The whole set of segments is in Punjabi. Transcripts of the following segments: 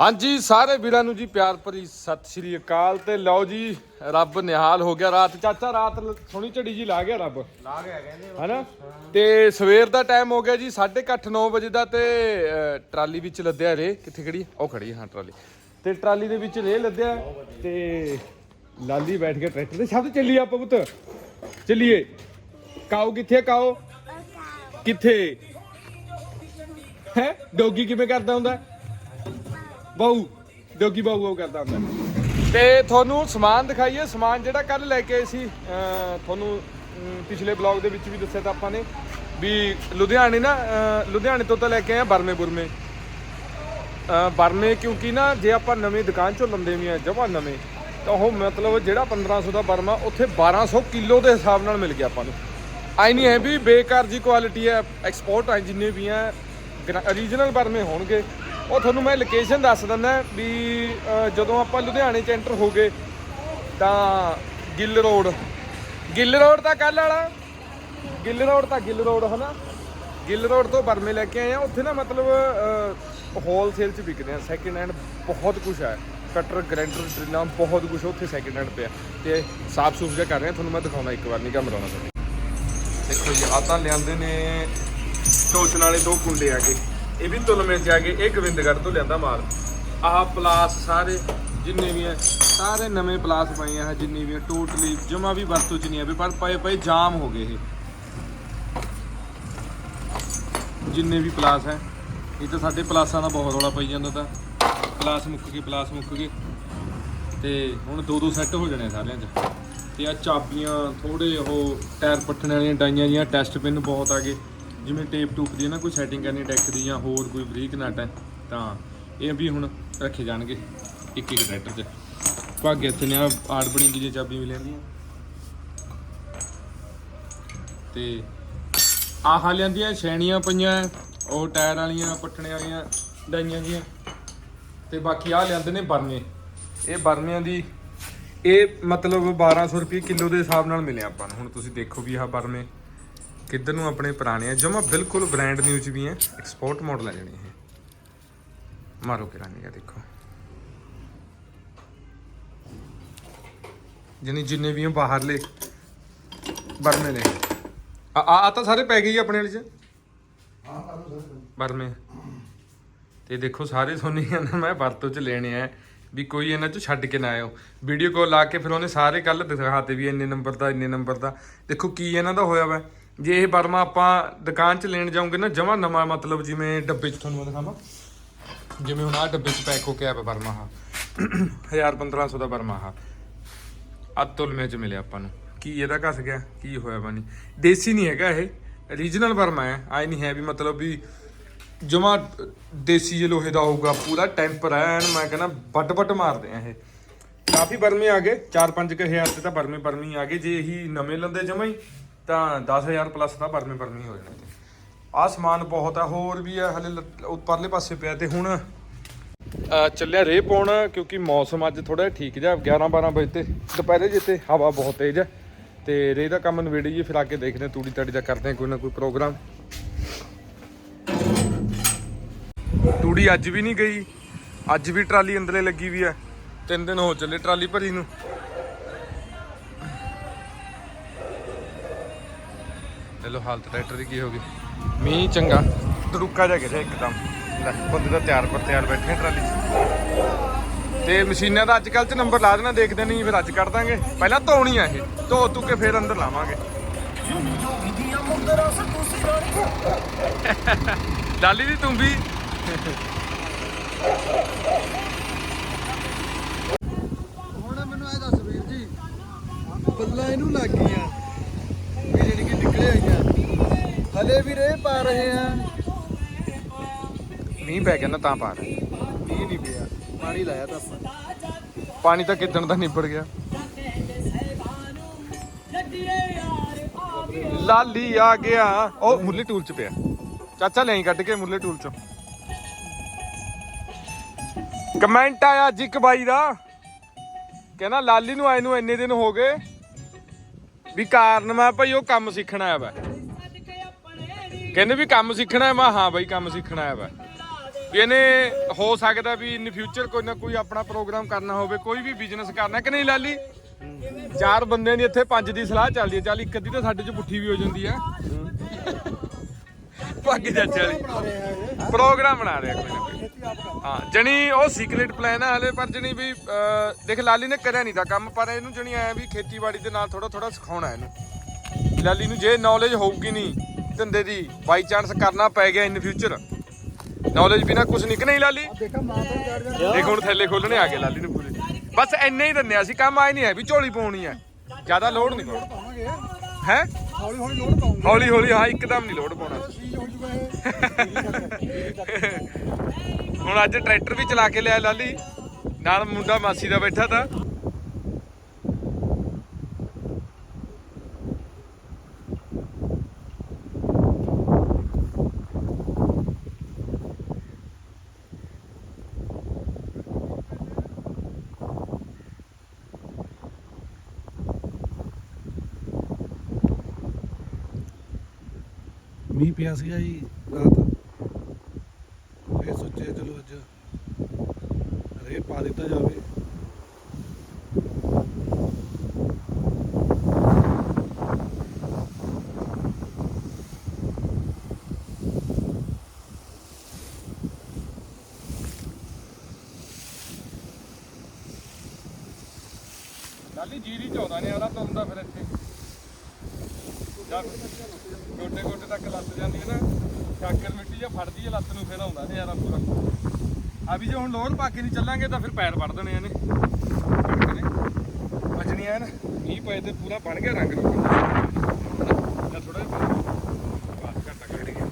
ਹਾਂਜੀ ਸਾਰੇ ਵੀਰਾਂ ਨੂੰ ਜੀ ਪਿਆਰ ਭਰੀ ਸਤਿ ਸ਼੍ਰੀ ਅਕਾਲ ਤੇ ਲਓ ਜੀ ਰੱਬ ਨਿਹਾਲ ਹੋ ਗਿਆ ਰਾਤ। ਚਾਚਾ ਰਾਤ ਲ- ਸੋਹਣੀ ਝੜੀ ਜੀ ਲਾ ਗਿਆ ਰੱਬ। ਲਾ ਗਿਆ ਕਹਿੰਦੇ ਹਨਾ? ਤੇ। ਸਵੇਰ ਦਾ ਟਾਈਮ ਹੋ ਗਿਆ ਜੀ 8:30 9 ਵਜੇ ਦਾ ਤੇ ਟਰਾਲੀ ਵਿੱਚ ਲੱਦਿਆ ਰੇ। ਕਿੱਥੇ ਖੜੀ ਹੈ? ਉਹ ਖੜੀ ਹੈ, ਹਾਂ ਟਰਾਲੀ। ਤੇ ਟਰਾਲੀ ਦੇ ਵਿੱਚ ਰੇ ਲੱਦਿਆ ਤੇ ਲਾਲੀ ਬੈਠ ਕੇ ਟਰੈਕਟਰ ਦੇ ਸ਼ਬਦ ਚੱਲੀਏ ਆਪਾਂ ਪੁੱਤ। ਚੱਲੀਏ। ਕਾਓ ਕਿੱਥੇ ਆ ਕਾਓ? ਕਿੱਥੇ? ਹੈ? ਡੋਗੀ ਕਿਵੇਂ ਕਰਦਾ ਹੁੰਦਾ? ਬਾਊ ਡੋਗੀ ਬਾਊ ਉਹ ਕਰਦਾ ਹੁੰਦਾ। ਤੇ ਤੁਹਾਨੂੰ ਸਮਾਨ ਦਿਖਾਈਏ ਸਮਾਨ ਜਿਹੜਾ ਕੱਲ ਲੈ ਕੇ ਆਏ ਸੀ ਅਹ ਤੁਹਾਨੂੰ ਅਮ, ਪਿਛਲੇ ਬਲੌਗ ਦੇ ਵਿੱਚ ਵੀ ਦੱਸਿਆ ਤਾਂ ਆਪਾਂ ਨੇ ਵੀ ਲੁਧਿਆਣੇ ਨਾ ਅਹ, ਲੁਧਿਆਣੇ ਤੋਂ ਤਾਂ ਲੈ ਕੇ ਆਏ ਆ ਬਰਮੇ ਬੁਰਮੇ। ਅਹ, ਬਰਮੇ ਕਿਉਂਕਿ ਨਾ ਜੇ ਆਪਾਂ ਨਵੀਂ ਦੁਕਾਨ ਚੋਂ ਲੰਦੇ ਵੀ ਆ ਜਮਾ ਨਵੇਂ ਤਾਂ ਉਹ ਮਤਲਬ ਜਿਹੜਾ 1500 ਦਾ ਬਰਮਾ ਉੱਥੇ 1200 ਕਿਲੋ ਦੇ ਹਿਸਾਬ ਨਾਲ ਮਿਲ ਗਿਆ ਆਪਾਂ ਨੂੰ। ਆਈ ਨਹੀਂ ਹੈ ਵੀ ਬੇਕਾਰ ਜੀ ਕੁਆਲਿਟੀ ਹੈ ਐਕਸਪੋਰਟ ਆ ਜਿੰਨੇ ਵੀ ਆ ਓਰੀਜਨਲ ਬਰਮੇ ਹੋਣਗੇ। ਉਹ ਤੁਹਾਨੂੰ ਮੈਂ ਲੋਕੇਸ਼ਨ ਦੱਸ ਦਿੰਦਾ ਵੀ ਜਦੋਂ ਆਪਾਂ ਲੁਧਿਆਣੇ ਚ ਐਂਟਰ ਹੋ ਗਏ, ਤਾਂ ਗਿੱਲ ਰੋਡ। ਗਿੱਲ ਰੋਡ ਤਾਂ ਕੱਲ ਵਾਲਾ। ਗਿੱਲ ਰੋਡ ਤਾਂ ਗਿੱਲ ਰੋਡ, ਹਨਾ? ਗਿੱਲ ਰੋਡ ਤੋਂ ਬਰਮੇ ਲੈ ਕੇ ਆਏ ਆ। ਉੱਥੇ ਨਾ ਮਤਲਬ ਹੋਲਸੇਲ ਚ ਵਿਕਦੇ ਆ। ਸੈਕਿੰਡ ਹੈਂਡ ਬਹੁਤ ਕੁਝ ਹੈ ਕਟਰ ਗ੍ਰੈਂਡਰ ਡਰਿਲਾਂ ਬਹੁਤ ਕੁਝ ਉੱਥੇ ਸੈਕਿੰਡ ਹੈਂਡ ਪਿਆ। ਤੇ ਸਾਫ਼ ਸੁਥਰਾ ਜਿਹਾ ਕਰ ਰਹੇ ਆ। ਤੁਹਾਨੂੰ ਮੈਂ ਦਿਖਾਉਣਾ ਇੱਕ ਵਾਰ ਨਹੀਂ ਘਮਰਾਉਣਾ ਤੁਹਾਨੂੰ ਦੇਖੋ ਜੀ ਆ ਤਾਂ ਲਿਆਂਦੇ ਨੇ ਟੋਚਨ ਵਾਲੇ ਦੋ ਕੁੰਡੇ ਆ ਗਏ ਇਹ ਵੀ ਤੁਲਮੇ ਚ ਆ ਗਏ ਇਹ ਗੋਬਿੰਦਗੜ੍ਹ ਤੋਂ ਲਿਆਂਦਾ ਮਾਲ। ਆਹ ਪਲਾਸ ਸਾਰੇ, ਜਿੰਨੇ ਵੀ ਆ, ਸਾਰੇ ਨਵੇਂ ਪਲਾਸ ਪਏ ਆ ਜਿੰਨੇ ਵੀ ਆ ਟੋਟਲੀ ਜਮਾ ਵੀ ਵਰਤੋਂ ਚ ਨਹੀਂ ਆਵੇ ਪਰ ਪਏ ਪਏ ਜਾਮ ਹੋ ਗਏ ਇਹ। ਜਿੰਨੇ ਵੀ ਪਲਾਸ ਹੈ, ਇਹ ਤਾਂ ਸਾਡੇ ਪਲਾਸਾਂ ਦਾ ਬਹੁਤ ਰੌਲਾ ਪਈ ਜਾਂਦਾ ਤਾਂ। ਪਲਾਸ ਮੁੱਕ ਗਏ, ਪਲਾਸ ਮੁੱਕ ਗਏ। ਤੇ ਹੁਣ ਦੋ ਦੋ ਸੈੱਟ ਹੋ ਜਾਣੇ ਸਾਰਿਆਂ 'ਚ। ਤੇ ਆ ਚਾਬੀਆਂ ਥੋੜੇ ਉਹ ਟਾਇਰ ਪੱਟਣ ਵਾਲੀਆਂ ਡਾਈਆਂ ਜੀਆਂ ਟੈਸਟ ਪਿੰਨ ਬਹੁਤ ਆ ਗਏ। ਜਿਵੇਂ ਟੇਪ ਟੂਪ ਦੀ ਨਾ, ਕੋਈ ਸੈਟਿੰਗ ਕਰਨੀ ਡੈਕ ਦੀ ਜਾਂ ਹੋਰ ਕੋਈ ਬਰੀਕ ਨਟ ਹੈ, ਤਾਂ ਇਹ ਵੀ ਹੁਣ ਰੱਖੇ ਜਾਣਗੇ ਇੱਕ ਇੱਕ ਟਰੈਕਟਰ 'ਚ। ਭਾਗੇ ਇੱਥੇ ਨੇ ਆ ਆੜ ਬਣੀ ਦੀਆਂ ਚਾਬੀਆਂ ਵੀ ਲੈਂਦੀਆਂ ਤੇ ਆਹ ਲਿਆਂਦੀਆਂ, ਛੈਣੀਆਂ ਪਈਆਂ, ਉਹ ਟਾਇਰ ਵਾਲੀਆਂ ਪੱਟਣੇ ਵਾਲੀਆਂ, ਡਾਈਆਂ ਜੀਆਂ। ਤੇ ਬਾਕੀ ਆਹ ਲਿਆਂਦੇ ਨੇ ਬਰਨੇ। ਇਹ ਬਰਨਿਆਂ ਦੀ, ਇਹ ਮਤਲਬ 1200 ਰੁਪਏ ਕਿਲੋ ਦੇ ਹਿਸਾਬ ਨਾਲ ਮਿਲਿਆ ਆਪਾਂ ਨੂੰ। ਹੁਣ ਤੁਸੀਂ ਦੇਖੋ ਵੀ ਆਹ ਬਰਨੇ ਕਿੱਧਰ ਨੂੰ ਆਪਣੇ ਪੁਰਾਣੇ ਆ? ਜਮਾ ਬਿਲਕੁਲ ਬ੍ਰਾਂਡ ਨਿਊ ਚ ਵੀ ਹੈ। ਐਕਸਪੋਰਟ ਮਾਡਲ ਆ ਜਣੀ ਇਹ। ਮਾਰੋ ਕਿਰਾਨੀ ਆ ਦੇਖੋ। ਜਾਣੀ ਜਿੰਨੇ ਵੀ ਆ ਬਾਹਰਲੇ ਬਰਨੇ ਨੇ। ਆ ਆ ਤਾਂ ਸਾਰੇ ਪੈ ਗਏ ਆਪਣੇ ਵਾਲੇ ਚ? ਬਰਮੇ ਤੇ ਦੇਖੋ ਸਾਰੇ ਸੋਨੀ ਕਹਿੰਦਾ ਮੈਂ ਵਰਤੋਂ ਚ ਲੈਣੇ ਆ। ਵੀ ਕੋਈ ਇਹਨਾਂ ਚ ਛੱਡ ਕੇ ਨਾ ਆਇਓ। ਵੀਡੀਓ ਕਾਲ ਲਾ ਕੇ ਫਿਰ ਉਹਨੇ ਸਾਰੇ ਕੱਲ ਦਿਖਾਤੇ ਵੀ ਇੰਨੇ ਨੰਬਰ ਦਾ ਇੰਨੇ ਨੰਬਰ ਦਾ। ਦੇਖੋ ਕੀ ਇਹਨਾਂ ਦਾ ਹੋਇਆ ਵਾ। ਜੇ ਇਹ ਬਰਮਾ ਆਪਾਂ ਦੁਕਾਨ ਚ ਲੈਣ ਜਾਓਗੇ ਨਾ, ਜਮਾ ਨਵਾਂ ਮਤਲਬ ਜਿਵੇਂ ਡੱਬੇ ਚ ਤੁਹਾਨੂੰ ਮੈਂ ਦਿਖਾਵਾਂ। ਜਿਵੇਂ ਹੁਣ ਆ ਡੱਬੇ ਚ ਪੈਕ ਹੋ ਕੇ ਆਇਆ ਵਾ ਬਰਮਾ ਆ 1000 1500 ਦਾ ਬਰਮਾ ਆ ਅਤੁਲਮੇ ਚ ਮਿਲਿਆ ਆਪਾਂ ਨੂੰ। ਕੀ ਇਹਦਾ ਘਸ ਗਿਆ, ਕੀ ਹੋਇਆ ਬਾਨੀ ਦੇਸੀ ਨਹੀਂ ਹੈਗਾ ਇਹ। ਰੀਜਨਲ ਬਰਮਾ ਹੈ। ਆਈ ਨਹੀਂ ਹੈ ਵੀ ਮਤਲਬ ਵੀ ਜਮਾ ਦੇਸੀ ਜੇ ਲੋਹੇ ਦਾ ਹੋਊਗਾ, ਪੂਰਾ ਟੈਂਪਰ ਹੈ ਐਨ ਮੈਂ ਕਹਿੰਦਾ ਵੱਟ ਵੱਟ ਮਾਰਦੇ ਆ ਇਹ। ਕਾਫੀ ਬਰਮੇ ਆ ਗਏ। 4-5 ਹਜ਼ਾਰ ਤੇ ਤਾਂ ਬਰਮੇ ਬਰਮੀ ਆ ਗਏ। ਜੇ ਇਹੀ ਨਵੇਂ ਲੰਦੇ ਜਮਾ ਹੀ ਤਾਂ 10000 ਪਲੱਸ ਦਾ ਪਰਮੇ ਬਰਮੀ ਹੋ ਜਾਣਾ ਆਹ ਸਮਾਨ ਬਹੁਤ ਆ, ਹੋਰ ਵੀ ਆ, ਹਲੇ ਲ- ਉੱਪਰਲੇ ਪਾਸੇ ਪਿਆ ਤੇ ਹੁਣ ਚੱਲਿਆ ਰੇ ਪਾਉਣ, ਕਿਉਂਕਿ ਮੌਸਮ ਅੱਜ ਥੋੜਾ ਠੀਕ ਜਿਹਾ 11 12 ਵਜੇ ਤੇ, ਦੁਪਹਿਰੇ ਜਿੱਤੇ ਹਵਾ ਬਹੁਤ ਤੇਜ਼ ਹੈ ਤੇ ਰੇ ਦਾ ਕੰਮ ਨਵੇੜੀਏ ਫਿਰ ਆ ਕੇ ਦੇਖਦੇ ਹਾਂ, ਤੂੜੀ ਤਾੜੀ ਦਾ ਕਰਦੇ ਕੋਈ ਨਾ ਕੋਈ ਪ੍ਰੋਗਰਾਮ। ਤੂੜੀ ਅੱਜ ਵੀ ਨਹੀਂ ਗਈ, ਅੱਜ ਵੀ ਟਰਾਲੀ ਅੰਦਰੇ ਲੱਗੀ ਵੀ ਹੈ ਤਿੰਨ ਦਿਨ ਹੋ ਚੱਲੇ ਟਰਾਲੀ ਭਰੀ ਨੂੰ। ਲੈ ਲੋ ਹਾਲਤ ਟਰੈਕਟਰ ਦੀ ਕੀ ਹੋ ਗਈ? ਮੀਂਹ ਚੰਗਾ। ਦਰੁੱਕਾ ਜਾ ਗਿਆ ਇੱਕਦਮ। ਲੈ ਬੰਦੇ ਤਾਂ ਤਿਆਰ ਪਰ ਤਿਆਰ ਬੈਠੇ ਟਰਾਲੀ 'ਚ। ਤੇ ਮਸ਼ੀਨਾਂ ਦਾ ਅੱਜ ਕੱਲ ਚ ਨੰਬਰ ਲਾ ਦੇਣਾ ਦੇਖਦੇ ਨਹੀਂ ਫਿਰ ਅੱਜ ਕੱਢ ਦਾਂਗੇ। ਪਹਿਲਾਂ ਧੋਣੀ ਆ ਇਹ। ਧੋ ਧੂ ਕੇ ਫਿਰ ਅੰਦਰ ਲਾਵਾਂਗੇ। ਲਾਲੀ ਦੀ ਤੁੰਬੀ ਹੁਣ ਮੈਨੂੰ ਇਹ ਦੱਸ ਵੀਰ ਜੀ ਬੱਲਾ ਇਹਨੂੰ ਲੱਗ ਗਈਆਂ ਵੀ ਜਿਹੜੀ ਕਿ ਨਿਕਲੇ ਆਈਆਂ ਹਲੇ ਵੀ ਰੇ ਪਾ ਰਹੇ ਆ। ਮੀਂਹ ਪੈ ਗਿਆ ਨਾ ਤਾਂ ਪਾ ਰਿਹਾ। ਇਹ ਨਹੀਂ ਪਿਆ। ਪਾਣੀ ਲਾਇਆ ਤਾਂ ਆਪਾਂ। ਪਾਣੀ ਤਾਂ ਕਿਦਣ ਦਾ ਨਿਬੜ ਗਿਆ। ਲਾਲੀ ਆ ਗਿਆ। ਉਹ ਮੁੱਲੇ ਟੂਲ ਚ ਪਿਆ। ਚਾਚਾ ਲੈ ਕੱਢ ਕੇ ਮੁੱਲੇ ਟੂਲ ਚੋਂ। ਕਮੈਂਟ ਆਇਆ ਅੱਜ ਇੱਕ ਬਾਈ ਦਾ। ਕਹਿੰਦਾ ਲਾਲੀ ਨੂੰ ਆਏ ਨੂੰ ਇੰਨੇ ਦਿਨ ਹੋ ਗਏ। ਵੀ ਕਾਰਨ ਮੈਂ ਭਾਈ ਉਹ ਕੰਮ ਸਿੱਖਣਾ ਆਇਆ ਵਾ। ਕਹਿੰਦੇ ਵੀ ਕੰਮ ਸਿੱਖਣਾ ਹੈ। ਮੈਂ ਹਾਂ ਬਾਈ, ਕੰਮ ਸਿੱਖਣਾ ਹੈ ਵਾ। ਵੀ ਇਹਨੇ ਹੋ ਸਕਦਾ ਵੀ ਇਨ ਫਿਊਚਰ ਕੋਈ ਨਾ ਕੋਈ ਆਪਣਾ ਪ੍ਰੋਗਰਾਮ ਕਰਨਾ ਹੋਵੇ, ਕੋਈ ਵੀ ਬਿਜ਼ਨਸ ਕਰਨਾ ਕਿ ਨਹੀਂ ਲਾਲੀ? ਚਾਰ ਬੰਦਿਆਂ ਦੀ ਇੱਥੇ ਪੰਜ ਦੀ ਸਲਾਹ ਚੱਲਦੀ ਹੈ। ਚੱਲ ਇੱਕ ਅੱਧੀ ਤਾਂ ਸਾਡੇ ਚ ਪੁੱਠੀ ਵੀ ਹੋ ਜਾਂਦੀ ਆ ਭਾਗੀ ਚਾਚੇ ਵਾਲੀ। ਪ੍ਰੋਗਰਾਮ ਬਣਾ ਰਿਹਾ ਕੋਈ ਨਾ ਕੋਈ। ਹਾਂ, ਜਣੀ ਉਹ ਸੀਕ੍ਰੀਟ ਪਲਾਨ ਹੈ ਹਲੇ, ਪਰ ਜਣੀ ਵੀ ਦੇਖ, ਲਾਲੀ ਨੇ ਕਰਿਆ ਨਹੀਂ ਦਾ ਕੰਮ, ਪਰ ਇਹਨੂੰ ਜਣੀ ਆਇਆ ਵੀ ਖੇਤੀਬਾੜੀ ਦੇ ਨਾਲ ਥੋੜਾ ਥੋੜਾ ਸਿਖਾਉਣਾ ਇਹਨੂੰ। ਲਾਲੀ ਨੂੰ ਜੇ ਨੌਲੇਜ ਹੋਊਗੀ ਨਹੀਂ ਧੰਦੇ ਦੀ ਬਾਈ ਚਾਂਸ ਕਰਨਾ ਪੈ ਗਿਆ ਇਨ ਫਿਊਚਰ ਨੌਲੇਜ ਬਿਨਾ ਕੁਝ ਨਹੀਂ ਨਹੀਂ ਲਾਲੀ। ਦੇਖਾ ਦੇਖ ਹੁਣ ਥੱਲੇ ਖੋਲਣੇ ਆ ਗਏ ਲਾਲੀ ਨੂੰ ਪੂਰੇ। ਬਸ ਇੰਨੇ ਹੀ ਦੰਨੇ ਅਸੀਂ, ਕੰਮ ਆਏ ਨਹੀਂ ਹੈ ਵੀ ਝੋਲੀ ਪਾਉਣੀ ਹੈ। ਜ਼ਿਆਦਾ ਲੋਡ ਨਹੀਂ ਪਾਉਣਾ। ਪਾਵਾਂਗੇ ਹੈ? ਹੌਲੀ ਹੌਲੀ ਲੋਡ ਪਾਉਂਗੇ ਹੌਲੀ ਹੌਲੀ ਹਾਂ, ਇੱਕਦਮ ਨਹੀਂ ਲੋਡ ਪਾਉਣਾ। ਹੁਣ ਅੱਜ ਟਰੈਕਟਰ ਵੀ ਚਲਾ ਕੇ ਲਿਆ ਲਾਲੀ। ਨਾਲ ਮੁੰਡਾ ਮਾਸੀ ਦਾ ਬੈਠਾ ਤਾ। ਮੀਂਹ ਪਿਆ ਸੀਗਾ ਜੀ ਰਾਤ। ਫੇਰ ਸੋਚਿਆ ਚਲੋ ਅੱਜ ਰੇ ਪਾ ਦਿੱਤਾ ਜਾਵੇ। ਲਾਲੀ ਜੀਰੀ ਚਾਉਂਦਾ ਨੇ, ਉਹਦਾ ਤੁੰਦਾ ਫਿਰ ਇੱਥੇ। ਜਦ ਗੋਡੇ ਗੋਡੇ ਤੱਕ ਲੱਤ ਜਾਂਦੀ ਹੈ ਨਾ ਸ਼ਾਕਰ ਮਿੱਟੀ ਜਾਂ ਫੜਦੀ ਹੈ, ਲੱਤ ਨੂੰ ਫਿਰ ਆਉਂਦਾ ਨੇ ਯਾਰਾ ਪੂਰਾ ਆ ਵੀ ਜੇ ਹੁਣ ਲੋਰ ਪਾ ਕੇ ਨਹੀਂ ਚੱਲਾਂਗੇ ਤਾਂ ਫਿਰ ਪੈਰ ਵੜ ਦੇਣੇ ਇਹਨੇ। ਵਜਣੀ ਐ ਨਾ। ਮੀਂਹ ਪਏ ਤੇ ਪੂਰਾ ਬਣ ਗਿਆ ਰੰਗ। ਨੂੰ ਜਾਂ ਥੋੜਾ ਜਿਹਾ ਬਾਤ ਘਟਾ ਕੱਢ ਗਿਆ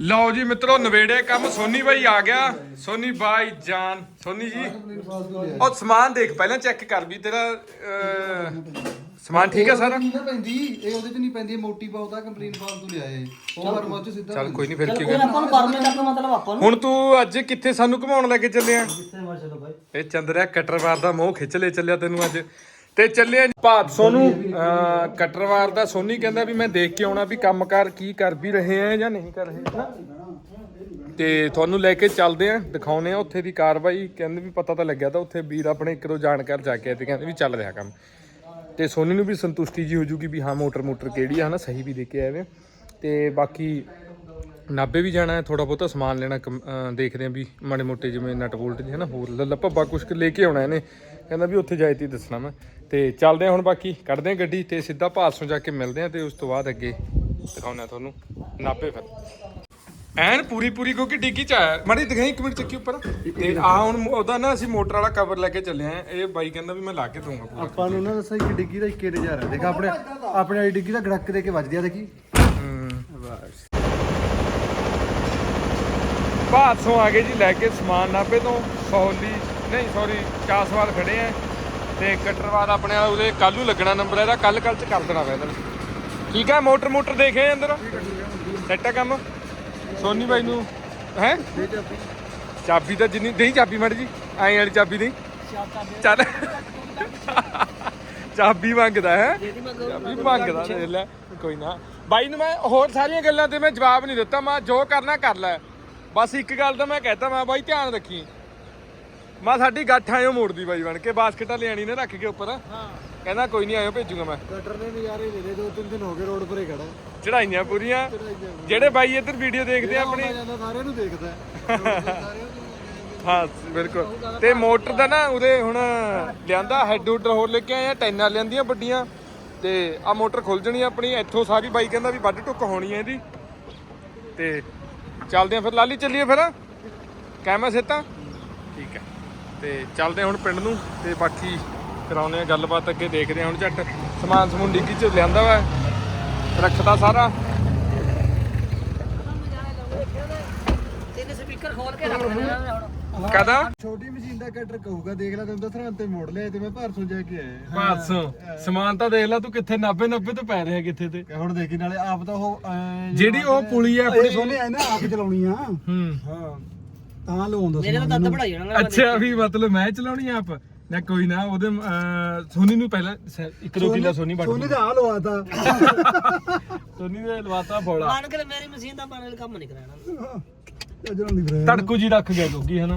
ਲਓ ਜੀ ਮਿੱਤਰੋ, ਨਵੇੜੇ ਕੰਮ ਸੋਨੀ ਬਾਈ ਆ ਗਿਆ। ਸੋਨੀ ਬਾਈ ਜਾਨ। ਸੋਨੀ ਜੀ, ਉਹ ਸਮਾਨ ਦੇਖ, ਪਹਿਲਾਂ ਚੈੱਕ ਕਰ ਵੀ ਤੇਰਾ ਸਮਾਨ ਠੀਕ ਹੈ ਸਾਰਾ? ਨਹੀਂ ਨਾ ਪੈਂਦੀ ਇਹ ਉਹਦੇ ਚ ਨਹੀਂ ਪੈਂਦੀ ਇਹ ਮੋਟੀ ਬਹੁਤ ਆ ਕੰਪਲੀਨ ਫਾਲਤੂ ਲਿਆ ਇਹ। ਉਹ ਹਰਮਾ ਚ ਸਿੱਧਾ ਚੱਲ ਕੋਈ ਨਹੀਂ ਫਿਰ ਕੀ ਕੋਈ ਆਪਾਂ ਨੂੰ ਪਰਮਨੈਂਟ ਆਪਣਾ ਮਤਲਬ ਆਪਾਂ ਨੂੰ। ਹੁਣ ਤੂੰ ਅੱਜ ਕਿੱਥੇ ਸਾਨੂੰ ਘੁਮਾਉਣ ਲੈ ਕੇ ਚੱਲੇ ਆ? ਜਿੱਥੇ ਮਰ ਚਲੋ ਭਾਈ ਇਹ ਚੰਦਰਿਆ ਕਟਰਵਾਰ ਦਾ ਮੋਹ ਖਿੱਚ ਲੈ ਚੱਲਿਆ ਤੈਨੂੰ ਅੱਜ। ਤੇ ਚੱਲਿਆ ਭਾਤ ਸੋਨੂੰ ਕਟਰਵਾਰ ਦਾ ਸੋਨੀ ਕਹਿੰਦਾ ਵੀ ਮੈਂ ਦੇਖ ਕੇ ਆਉਣਾ ਵੀ ਕੰਮਕਾਰ ਕੀ ਕਰ ਵੀ ਰਹੇ ਆ ਜਾਂ ਨਹੀਂ ਕਰ ਰਹੇ। ਤੇ ਤੁਹਾਨੂੰ ਲੈ ਕੇ ਚੱਲਦੇ ਆ ਦਿਖਾਉਨੇ ਆ ਉੱਥੇ ਦੀ ਕਾਰਵਾਈ। ਕਹਿੰਦੇ ਵੀ ਪਤਾ ਤਾਂ ਲੱਗਿਆ ਤਾਂ ਉੱਥੇ ਵੀਰ ਆਪਣੇ ਇੱਕ ਦੋ ਜਾਣਕਾਰ ਜਾ ਕੇ ਆਏ ਤੇ ਕਹਿੰਦੇ ਵੀ ਚੱਲ ਰਿਹਾ ਕੰਮ। ਤੇ ਸੋਨੀ ਨੂੰ ਵੀ ਸੰਤੁਸ਼ਟੀ ਜੀ ਹੋ ਜੂਗੀ ਵੀ ਹਾਂ, ਮੋਟਰ ਮੋਟਰ ਕਿਹੜੀ ਆ, ਹਨਾ, ਸਹੀ ਵੀ ਦੇ ਕੇ ਆਏ ਵੇ ਤੇ ਬਾਕੀ ਨਾਬੇ ਵੀ ਜਾਣਾ ਹੈ ਥੋੜਾ ਬਹੁਤਾ ਸਮਾਨ ਲੈਣਾ, ਕਮ- ਅਹ, ਦੇਖਦੇ ਆਂ ਵੀ ਮਾੜੇ ਮੋਟੇ ਜਿਵੇਂ ਨਟ ਬੋਲਟ ਜੀ ਹਨਾ, ਹੋਰ ਲੱਲਾ ਭੱਬਾ ਕੁਛ ਕੁ ਲੈ ਕੇ ਆਉਣਾ ਇਹਨੇ। ਕਹਿੰਦਾ ਵੀ ਉੱਥੇ ਜਾਏ ਤੀ ਦੱਸਣਾ ਮੈਂ। ਤੇ ਚੱਲਦੇ ਆ ਹੁਣ ਬਾਕੀ, ਕੱਢਦੇ ਆ ਗੱਡੀ ਤੇ ਸਿੱਧਾ ਭਾਸੋਂ ਜਾ ਕੇ ਮਿਲਦੇ ਆ ਤੇ ਉਸ ਤੋਂ ਬਾਅਦ ਅੱਗੇ ਦਿਖਾਉਂਦੇ ਦਿਖਾਉਣਾ ਤੁਹਾਨੂੰ ਨਾਬੇ ਫਿਰ। ਐਨ ਪੂਰੀ ਪੂਰੀ ਕਿਉਂਕਿ ਡਿੱਗੀ ਚ ਆਇਆ। ਮਾੜੀ ਦਿਖਾਈ ਇੱਕ ਮਿੰਟ ਚੱਕੀ ਉੱਪਰ। ਤੇ ਆ ਹੁਣ ਉਹਦਾ ਨਾ ਅਸੀਂ ਮੋਟਰ ਵਾਲਾ ਕਵਰ ਲੈ ਕੇ ਚੱਲੇ ਆ। ਇਹ ਬਾਈ ਕਹਿੰਦਾ ਵੀ ਮੈਂ ਲਾ ਕੇ ਦਊਂਗਾ ਪੂਰਾ। ਆਪਾਂ ਨੂੰ ਨਾ ਦੱਸਿਆ ਕਿ ਡਿੱਗੀ ਦਾ ਇੱਕੇ ਨਜ਼ਾਰਾ ਦੇਖ ਆਪਣੇ ਆਪਣੇ ਵਾਲੀ ਡਿੱਗੀ ਦਾ ਗੜਕ ਦੇ ਕੇ ਵੱਜਦੀ ਆ ਦੇਖੀ। ਹੂੰ। ਬਸ ਭਾਤਸੋਂ ਆ ਗਏ ਜੀ ਲੈ ਕੇ ਸਮਾਨ ਨਾਪੇ ਤੋਂ। ਸੌਲੀ ਨਹੀਂ ਸੌਰੀ ਚਾਸਵਾਲ ਖੜੇ ਆ। ਤੇ ਕਟਰਵਾਲ ਆਪਣੇ ਵਾਲਾ ਉਹਦੇ ਕੱਲ ਲੱਗਣਾ ਨੰਬਰ ਇਹਦਾ। ਕੱਲ ਕੱਲ ਚ ਕਰ ਦੇਣਾ ਇਹਦਾ ਠੀਕ ਹੈ ਮੋਟਰ ਮੋਟਰ ਦੇਖੇ ਅੰਦਰ? ਸੈੱਟ ਕੰਮ? ਸੋਨੀ ਬਾਈ ਨੂੰ, ਹੈ? ਚਾਬੀ ਚਾਬੀ ਤਾਂ ਜਿੰਨੀ ਨਹੀਂ ਚਾਬੀ ਮੜ ਜੀ ਐਂ ਵਾਲੀ ਚਾਬੀ ਨਹੀਂ ਚੱਲ। ਚਾਬੀ ਮੰਗਦਾ, ਹੈ? ਚਾਬੀ ਮੰਗਦਾ, ਦੇਖ ਲੈ, ਕੋਈ ਨਾ। ਬਾਈ ਨੂੰ ਮੈਂ ਹੋਰ ਸਾਰੀਆਂ ਗੱਲਾਂ ਤੇ ਮੈਂ ਜਵਾਬ ਨਹੀਂ ਦਿੱਤਾ, ਮੈਂ ਜੋ ਕਰਨਾ ਕਰ ਲੈ। ਬਸ ਇੱਕ ਗੱਲ ਤਾਂ ਮੈਂ ਕਹਿਤਾ, ਮੈਂ ਬਾਈ ਧਿਆਨ ਰੱਖੀ। ਮੈਂ ਸਾਡੀ ਗੱਠ ਆਇਓ ਮੋੜਦੀ ਬਾਈ ਬਣ ਕੇ, ਬਾਸਕਟਾਂ ਲਿਆਣੀ ਨੇ ਰੱਖ ਕੇ ਉੱਪਰ। ਹਾਂ ਕਹਿੰਦਾ ਕੋਈ ਨਹੀਂ ਆਇਓ ਭੇਜੂਗਾ ਮੈਂ। ਕਟਰ ਨੇ ਨਜ਼ਾਰੇ ਲੈ ਲਏ ਦੋ ਤਿੰਨ ਦਿਨ ਹੋ ਗਏ ਰੋਡ ਪਰੇ ਖੜਾ। ਚੜਾਈਆਂ ਪੂਰੀਆਂ। ਜਿਹੜੇ ਬਾਈ ਇੱਧਰ ਵੀਡੀਓ ਦੇਖਦੇ ਆ ਆਪਣੀ। ਜਾਂਦਾ ਸਾਰਿਆਂ ਨੂੰ ਦੇਖਦਾ। ਹੈ। road ਤੇ ਸਾਰਿਆਂ ਨੂੰ ਹਾਂ ਬਿਲਕੁਲ। ਤੇ ਮੋਟਰ ਦਾ ਨਾ ਉਹਦੇ ਹੁਣ ਲਿਆਂਦਾ ਹੈਡ ਹੁੱਡਰ ਹੋਰ ਲੈ ਕੇ ਆਏ ਆ ਟੈਨਾਂ ਲਿਆਂਦੀਆਂ ਵੱਡੀਆਂ। ਤੇ ਆ ਮੋਟਰ ਖੁੱਲ ਜਣੀ ਆਪਣੀ ਇੱਥੋਂ ਸਾਰੀ ਬਾਈ ਕਹਿੰਦਾ ਵੀ ਵੱਡ ਟੁੱਕ ਹੋਣੀ ਹੈ ਇਹਦੀ। ਤੇ ਚੱਲਦੇ ਆ ਫਿਰ ਲਾਲੀ ਚੱਲੀਏ ਫਿਰ। ਕੈਮਰਾ ਸੇਤਾ। ਠੀਕ ਹੈ ਤੇ ਚੱਲਦੇ ਹੁਣ ਪਿੰਡ ਨੂੰ ਤੇ ਬਾਕੀ ਕਰਾਉਨੇ ਆ ਗੱਲਬਾਤ ਅੱਗੇ ਦੇਖਦੇ ਆ। ਹੁਣ ਝੱਟ ਸਮਾਨ ਸਮੂਨ ਡਿੱਗੀ ਚ ਲਿਆਂਦਾ ਵਾ। ਰੱਖਦਾ ਸਾਰਾ। ਤਿੰਨ ਸਪੀਕਰ ਖੋਲ ਕੇ ਰੱਖ ਦੇਣਾ ਹੁਣ। ਕਦਾ ਛੋਟੀ ਮਸ਼ੀਨ ਦਾ ਕਟਰ ਕਹੂਗਾ ਦੇਖ ਲੈ ਤੈਨੂੰ ਦੱਸਣਾ ਤੇ ਮੋੜ ਲਿਆ ਤੇ ਮੈਂ ਭਾਰਸੋਂ ਜਾ ਕੇ ਆਇਆ। ਬਾਸ ਸਮਾਨ ਤਾਂ ਦੇਖ ਲੈ ਤੂੰ ਕਿੱਥੇ 90 90 ਤੇ ਪੈ ਰਿਹਾ ਕਿੱਥੇ ਤੇ। ਹੁਣ ਦੇਖੀ ਨਾਲੇ ਆਪ ਤਾਂ ਉਹ ਜਿਹੜੀ ਉਹ ਪੁਲੀ ਆ ਆਪਣੀ ਸੋਨੇ ਐ ਨਾ ਆਪ ਚਲਾਉਣੀ ਆ। ਹੂੰ। ਹਾਂ। ਤਾਂ ਲਵਾਉਂਦਾ ਮੇਰੇ ਤਾਂ ਦੱਤ ਬੜਾ ਜਾਣਾ ਅੱਛਾ ਵੀ ਮਤਲਬ ਮੈਂ ਚਲਾਉਣੀ ਆ ਆਪ? ਨਾ ਕੋਈ ਨਾ ਉਹਦੇ ਅਹ, ਸੋਨੀ ਨੂੰ ਪਹਿਲਾਂ ਸ- ਇੱਕ ਦੋ ਕਿੱਲਾ ਸੋਨੀ ਵੱਢ ਸੋਨੀ ਦਾ ਆ ਲਵਾਤਾ ਸੋਨੀ ਦੇ ਲਵਾਤਾ ਬੋਲਾ। ਮਾਨ ਕੇ ਮੇਰੀ ਮਸ਼ੀਨ ਦਾ ਮਾਨ ਕੰਮ ਨਹੀਂ ਕਰਾਣਾ ਅਜਰਾਂ ਦੀ ਬਰੇ ਧੜਕੂ ਜੀ ਰੱਖ ਗਿਆ ਗੋਗੀ ਹਨਾ?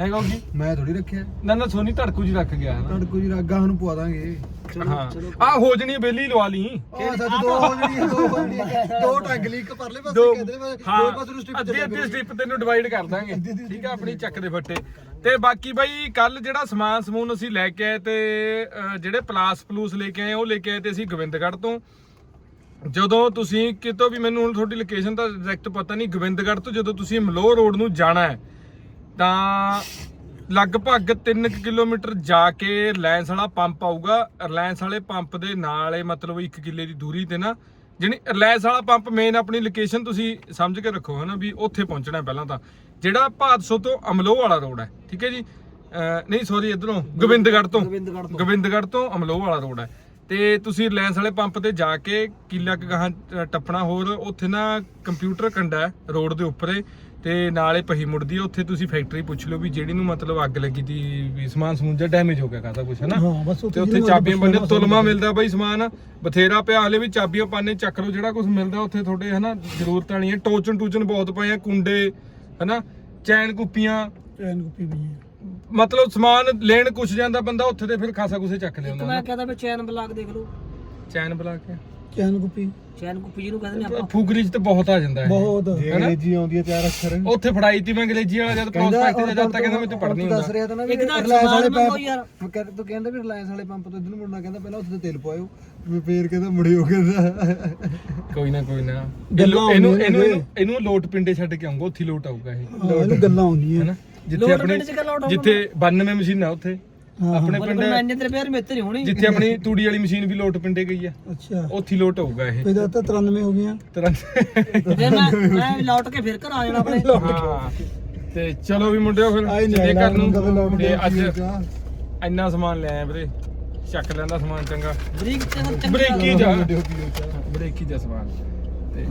ਹੈ। ਗੋਗੀ ਮੈਂ ਥੋੜੀ ਰੱਖਿਆ। ਨਾ ਨਾ ਸੋਨੀ ਧੜਕੂ ਜੀ ਰੱਖ ਗਿਆ ਹਨਾ? ਤੜਕੋ ਜੀ ਰਾਗਾ ਨੂੰ ਪਵਾ ਦਾਂਗੇ। ਹਾਂ। ਆ ਹੋ ਜਣੀ ਬੇਲੀ ਲਵਾ ਲਈ। ਆ ਸੱਚ ਦੋ ਹੋ ਜਣੀ ਦੋ ਹੋ ਜਣੀ ਦੋ ਟੰਗ ਲਈ ਇੱਕ ਪਰਲੇ ਪਾਸੇ ਦੋ ਕਹਿੰਦੇ ਨੇ ਹਾਂ। ਦੋ ਪਾਸੇ ਨੂੰ ਸਟ੍ਰਿਪ ਅੱਧੀ ਅੱਧੀ ਸਟ੍ਰਿਪ ਤੈਨੂੰ ਡਿਵਾਈਡ ਕਰ ਦਾਂਗੇ। ਠੀਕ ਆ ਆਪਣੀ ਚੱਕ ਦੇ ਫੱਟੇ। ਤੇ ਬਾਕੀ ਬਾਈ ਕੱਲ ਜਿਹੜਾ ਸਮਾਨ ਸਮੂਨ ਅਸੀਂ ਲੈ ਕੇ ਆਏ ਤੇ ਜਿਹੜੇ ਪਲਾਸ ਪਲੂਸ ਲੈ ਕੇ ਆਏ ਉਹ ਲੈ ਕੇ ਆਏ ਤੇ ਅਸੀਂ ਗੋਬਿੰਦਗੜ੍ਹ ਤੋਂ। ਜਦੋਂ ਤੁਸੀਂ ਕਿਤੋਂ ਵੀ ਮੈਨੂੰ ਹੁਣ ਤੁਹਾਡੀ ਲੋਕੇਸ਼ਨ ਦਾ ਐਗਜ਼ੈਕਟ ਪਤਾ ਨਹੀਂ ਗੋਬਿੰਦਗੜ੍ਹ ਤੋਂ ਜਦੋਂ ਤੁਸੀਂ ਮਲੋਹ ਰੋਡ ਨੂੰ ਜਾਣਾ ਹੈ ਤਾਂ ਲਗਭਗ 3 ਕਿਲੋਮੀਟਰ ਜਾ ਕੇ ਰਿਲਾਇੰਸ ਵਾਲਾ ਪੰਪ ਆਊਗਾ। ਰਿਲਾਇੰਸ ਵਾਲੇ ਪੰਪ ਦੇ ਨਾਲ ਇਹ ਮਤਲਬ 1 ਕਿੱਲੇ ਦੀ ਦੂਰੀ ਤੇ ਨਾ ਜਿਹੜੀ ਰਿਲਾਇੰਸ ਵਾਲਾ ਪੰਪ ਮੇਨ ਆਪਣੀ ਲੋਕੇਸ਼ਨ ਤੁਸੀਂ ਸਮਝ ਕੇ ਰੱਖੋ ਹਨਾ ਵੀ ਉੱਥੇ ਪਹੁੰਚਣਾ ਪਹਿਲਾਂ ਤਾਂ। ਜਿਹੜਾ ਭਾਦਸੋ ਤੋਂ ਅਮਲੋਹ ਵਾਲਾ ਰੋਡ ਹੈ ਠੀਕ ਹੈ ਜੀ? ਨਹੀਂ ਸੌਰੀ ਇਧਰੋਂ ਗੋਬਿੰਦਗੜ੍ਹ ਤੋਂ। ਗੋਬਿੰਦਗੜ੍ਹ ਤੋਂ। ਅਮਲੋਹ ਵਾਲਾ ਰੋਡ ਹੈ। ਤੇ ਤੁਸੀਂ ਰਿਲਾਇੰਸ ਵਾਲੇ ਪੰਪ ਤੇ ਜਾ ਕੇ ਕਿੱਲਾ ਕੁ ਗਾਹਾਂ ਅ, ਟੱਪਣਾ ਹੋਰ ਉੱਥੇ ਨਾ ਕੰਪਿਊਟਰ ਕੰਡਾ ਰੋਡ ਦੇ ਉੱਪਰੇ। ਤੇ ਨਾਲੇ ਪਹੀ ਮੁੜਦੀ ਹੈ ਉੱਥੇ ਤੁਸੀਂ ਫੈਕਟਰੀ ਪੁੱਛ ਲਓ ਵੀ ਜਿਹੜੀ ਨੂੰ ਮਤਲਬ ਅੱਗ ਲੱਗੀ ਤੀ ਵੀ ਸਮਾਨ ਸਮੂਨ ਜਾਂ ਡੈਮੇਜ ਹੋ ਗਿਆ ਕਾਹਦਾ ਕੁਛ ਹੈ ਨਾ ਹਾਂ, ਬਸ ਉੱਥੇ ਤੇ ਉੱਥੇ ਚਾਬੀਆਂ ਪੁੱਛਣਾ ਤੁਲਮਾ ਮਿਲਦਾ ਬਈ ਸਮਾਨ ਬਥੇਰਾ ਪਿਆ ਹਲੇ ਵੀ ਚਾਬੀਆਂ ਪਾਣੇ ਚੱਕ ਲਓ ਜਿਹੜਾ ਕੁਝ ਮਿਲਦਾ ਉੱਥੇ ਤੁਹਾਡੇ ਹਨਾ? ਜ਼ਰੂਰਤ ਵਾਲੀਆਂ ਟੋਚਨ ਟੂਚਨ ਬਹੁਤ ਪਏ ਆ ਕੁੰਡੇ ਹਨਾ? ਚੈਨ ਕੁੱਪੀਆਂ। ਚੈਨ ਗੁੱਪੀ ਪਈ ਮਤਲਬ ਸਮਾਨ ਲੈਣ ਕੁਛ ਜਾਂਦਾ ਬੰਦਾ ਉੱਥੇ ਤੇ ਫਿਰ ਖਾਸਾ ਕੁਸੇ ਚੱਕ ਲਿਆਉਂਦਾ ਮੈਂ ਕਹਿੰਦਾ ਵੀ ਚੈਨ ਬਲਾਕ ਦੇਖ ਲਓ। ਚੈਨ ਬੁਲਾ ਕੇ ਚੈਨ ਗੁੱਪੀ। ਚੈਨ ਕੁੱਪੀ ਜਿਹਨੂੰ ਕਹਿੰਦੇ ਨੇ ਆਪਾਂ। ਫੁਗਰੀ ਚ ਤਾਂ ਬਹੁਤ ਆ ਜਾਂਦਾ ਹੈ ਬਹੁਤ। ਜੇ ਅੰਗਰੇਜ਼ੀ ਆਉਂਦੀ ਹੈ ਚਾਰ ਅੱਖਰ। ਉੱਥੇ ਫੜਾਈ ਤੀ ਮੈਂ ਅੰਗਰੇਜ਼ੀ ਵਾਲਾ ਜਦ ਪ੍ਰੋਸਪੈਕਟ ਦਾ ਜਦ ਕਹਿੰਦਾ ਮੈਨੂੰ ਪੜ੍ਹਨੀ ਦੱਸ ਹੁੰਦਾ। ਰਿਹਾ ਤਾਂ ਨਾ ਵੀ ਇੱਕ ਤਾਂ ਰਿਲਾਇੰਸ ਵਾਲੇ ਮੰਗੋ ਪੰਪ ਯਾਰ। ਤੂੰ ਕਹਿੰਦਾ ਵੀ ਰਿਲਾਇੰਸ ਵਾਲੇ ਪੰਪ ਤੋਂ ਇਧਰ ਨੂੰ ਮੁੜਨਾ ਕਹਿੰਦਾ ਪਹਿਲਾਂ ਉੱਥੇ ਤੇ ਤੇਲ ਪਵਾਇਓ। ਵੀ ਫੇਰ ਕਹਿੰਦਾ ਮੁੜਿਓ ਕਹਿੰਦਾ। ਕੋਈ ਨਾ ਕੋਈ ਨਾ। ਇਹਨੂੰ ਇਹਨੂੰ। ਇਹਨੂੰ ਇਹਨੂੰ ਲੋਟ ਪਿੰਡੇ ਛੱਡ ਕੇ ਆਉਂਗਾ ਉੱਥੇ ਹੀ ਲੋਟ ਆਊਗਾ ਇਹ। ਹਾਂ, ਇਹਨੂੰ ਗੱਲਾਂ ਆਉਂਦੀਆਂ। ਹੈਨਾ? ਜਿੱਥੇ ਲੋਟ ਆਪਣੀ ਪਿੰਡ 'ਚ ਜਿੱਥੇ 92 ਮਸ਼ੀਨਾਂ ਉੱਥੇ। ਆਪਣੇ ਪਿੰਡ ਮੈਂ ਇੰਨੇ ਤੇਰੇ ਪਿਆਰ ਮੇਤੇ ਨਹੀਂ ਹੋਣੀ। ਜਿੱਥੇ ਆਪਣੀ ਤੂੜੀ ਵਾਲੀ ਮਸ਼ੀਨ ਵੀ ਲੋਟ ਪਿੰਡੇ ਗਈ ਆ। ਅੱਛਾ। ਉੱਥੇ ਹੀ ਲੋਟ ਆਊਗਾ ਇਹ। ਇਹਦਾ ਤਾਂ 93 ਹੋ ਗਈਆਂ। ਤੁਰੰਤ ਫਿਰ ਮੈਂ ਮੈਂ ਲੌਟ ਕੇ ਫਿਰ ਘਰ ਆ ਜਾਣਾ ਆਪਣੇ। ਹਾਂ। ਤੇ ਚਲੋ ਵੀ ਮੁੰਡਿਓ ਫਿਰ ਆਈ ਨਹੀਂ ਘਰ ਨੂੰ ਤੇ ਅੱਜ ਇੰਨਾ ਸਮਾਨ ਲੈ ਆਏ ਵੀਰੇ। ਚੱਕ ਲੈਂਦਾ ਸਮਾਨ ਚੰਗਾ। ਬਰੀਕ ਤੇ ਹੁਣ ਚੰਗੀ ਬ੍ਰੇਕੀ ਜਾ ਬ੍ਰੇਕੀ ਦਾ ਸਮਾਨ। ਤੇ